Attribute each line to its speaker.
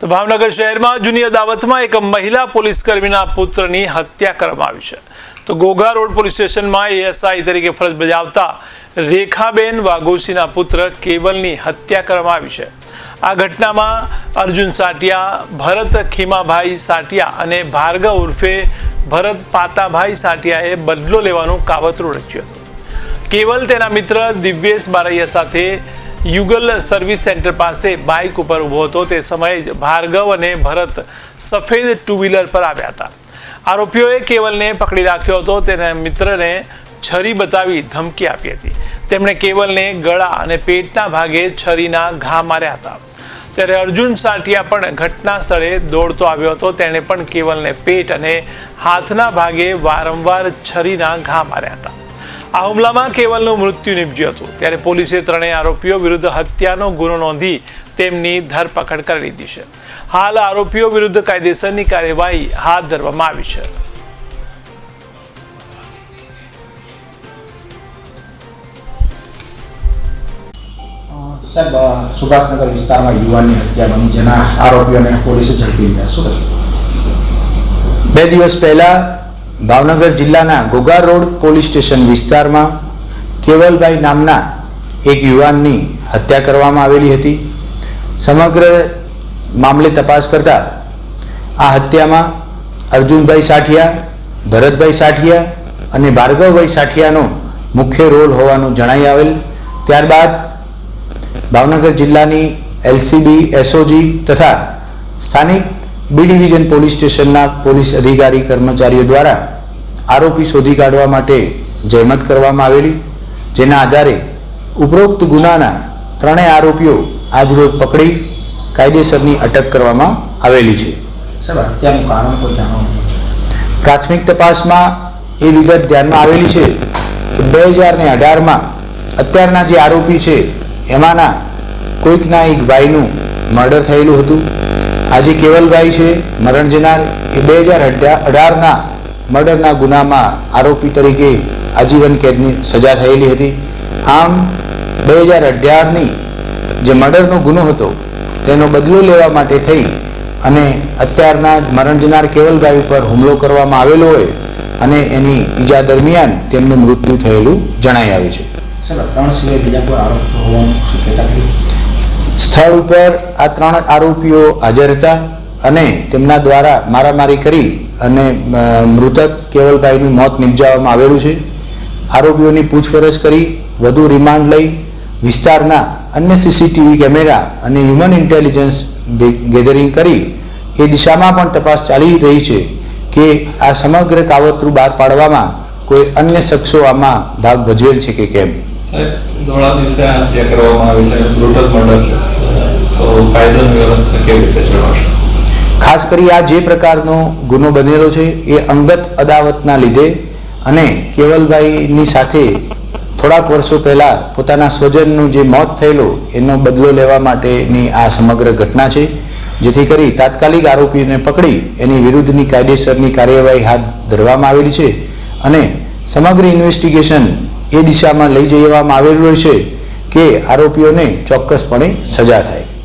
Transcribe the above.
Speaker 1: તો ભાવનગર શહેરમાં જૂની અદાવતમાં એક મહિલા પોલીસ કર્મીના પુત્રની હત્યા કરવામાં આવી છે. તો ગોગા રોડ પોલીસ સ્ટેશનમાં એએસઆઈ તરીકે ફરજ બજાવતા રેખાબેન વાઘોસીના પુત્ર કેવલની હત્યા કરવામાં આવી છે. આ ઘટનામાં અર્જુન સાટિયા, ભરત ખીમાભાઈ સાટિયા અને ભાર્ગવ ઉર્ફે ભરત પાતાભાઈ સાટિયાએ બદલો લેવાનું કાવતરું રચ્યું હતું. કેવલ તેના મિત્ર દિવ્યેશ બારૈયા સાથે યુગલ સર્વિસ સેન્ટર પાસે બાઇક ઉપર ઊભો હતો. તે સમયે જ ભાર્ગવ અને ભરત સફેદ ટુ વ્હીલર પર આવ્યા હતા. આરોપીઓએ કેવલને પકડી રાખ્યો હતો. તેના મિત્રને છરી બતાવી ધમકી આપી હતી. તેમણે કેવલને ગળા અને પેટના ભાગે છરીના ઘા માર્યા હતા. ત્યારે અર્જુન સાટિયા પણ ઘટના સ્થળે દોડતો આવ્યો હતો. તેણે પણ કેવલને પેટ અને હાથના ભાગે વારંવાર છરીના ઘા માર્યા હતા. આ હુમલામાં કેવલનું મૃત્યુ નિપજ્યું હતું. ત્યારે પોલીસે ત્રણેય આરોપીઓ વિરુદ્ધ હત્યાનો ગુનો નોંધી તેમની ધરપકડ કરી લીધી છે. હાલ આરોપીઓ વિરુદ્ધ કાયદેસરની કાર્યવાહી હાથ ધરવામાં આવી છે.
Speaker 2: સાહેબ સુભાષનગર વિસ્તારમાં યુવાનની હત્યા બની જેના આરોપીઓને પોલીસે ઝડપી લીધા. શું
Speaker 3: બે દિવસ પહેલા ભાવનગર જિલ્લાના ઘોઘા રોડ પોલીસ સ્ટેશન વિસ્તારમાં કેવલભાઈ નામના એક યુવાનની હત્યા કરવામાં આવેલી હતી. સમગ્ર મામલે તપાસ કરતા આ હત્યામાં અર્જુનભાઈ સાઠિયા, ભરતભાઈ સાઠિયા અને ભાર્ગવભાઈ સાઠિયાનો મુખ્ય રોલ હોવાનું જણાઈ આવેલ. ત્યારબાદ ભાવનગર જિલ્લાની એલસીબી, એસઓજી તથા સ્થાનિક બી ડિવિઝન પોલીસ સ્ટેશનના પોલીસ અધિકારી કર્મચારીઓ દ્વારા આરોપી શોધી કાઢવા માટે જહેમત કરવામાં આવેલી જેના આધારે ઉપરોક્ત ગુનાના ત્રણેય આરોપીઓ આજરોજ પકડી કાયદેસરની અટક કરવામાં આવેલી છે? પ્રાથમિક તપાસમાં એ વિગત ધ્યાનમાં આવેલી છે કે બે હજાર ને અઢારમાં અત્યારના જે આરોપી છે એમાંના કોઈકના એક ભાઈનું મર્ડર થયેલું હતું. આજે કેવલભાઈ છે, મરણ એ બે હજાર અઢારના મર્ડરના ગુનામાં આરોપી તરીકે આજીવન કેદની સજા થયેલી હતી. આમ, બે હજાર અઢારની જે મર્ડરનો ગુનો હતો, તેનો બદલો લેવા માટે થઈ અને અત્યારના મરણ જનાર કેવલભાઈ ઉપર હુમલો કરવામાં આવેલો હોય અને એની ઈજા દરમિયાન તેમનું મૃત્યુ થયેલું જણાઈ આવે છે.
Speaker 2: સર, ત્રણ સિવાય બીજા કોઈ આરોપ હોવાનું શક્યતા
Speaker 3: સ્થળ ઉપર આ ત્રણ આરોપીઓ હાજર હતા અને તેમના દ્વારા મારામારી કરી અને મૃતક કેવલભાઈનું મોત નિપજાવવામાં આવેલું છે. આરોપીઓની પૂછપરછ કરી, વધુ રિમાન્ડ લઈ, વિસ્તારના અન્ય સીસીટીવી કેમેરા અને હ્યુમન ઇન્ટેલિજન્સ ગેધરિંગ કરી, એ દિશામાં પણ તપાસ ચાલી રહી છે કે આ સમગ્ર કાવતરું બહાર પાડવામાં કોઈ અન્ય શખ્સો આમાં ભાગ ભજવેલ છે કે કેમ.
Speaker 4: સાહેબ, ધોળા દિવસે કરવામાં આવી છે બ્રુટલ મર્ડર વ્યવસ્થા કેવી રીતે જળવાશે
Speaker 3: ખાસ કરી આ જે પ્રકારનો ગુનો બનેલો છે, એ અંગત અદાવતના લીધે અને કેવલભાઈની સાથે થોડાક વર્ષો પહેલાં પોતાના સ્વજનનું જે મોત થયેલું, એનો બદલો લેવા માટેની આ સમગ્ર ઘટના છે, જેથી કરી તાત્કાલિક આરોપીને પકડી એની વિરુદ્ધની કાયદેસરની કાર્યવાહી હાથ ધરવામાં આવેલી છે અને સમગ્ર ઇન્વેસ્ટિગેશન એ દિશામાં લઈ જવામાં આવેલું છે કે આરોપીઓને ચોક્કસપણે સજા થાય.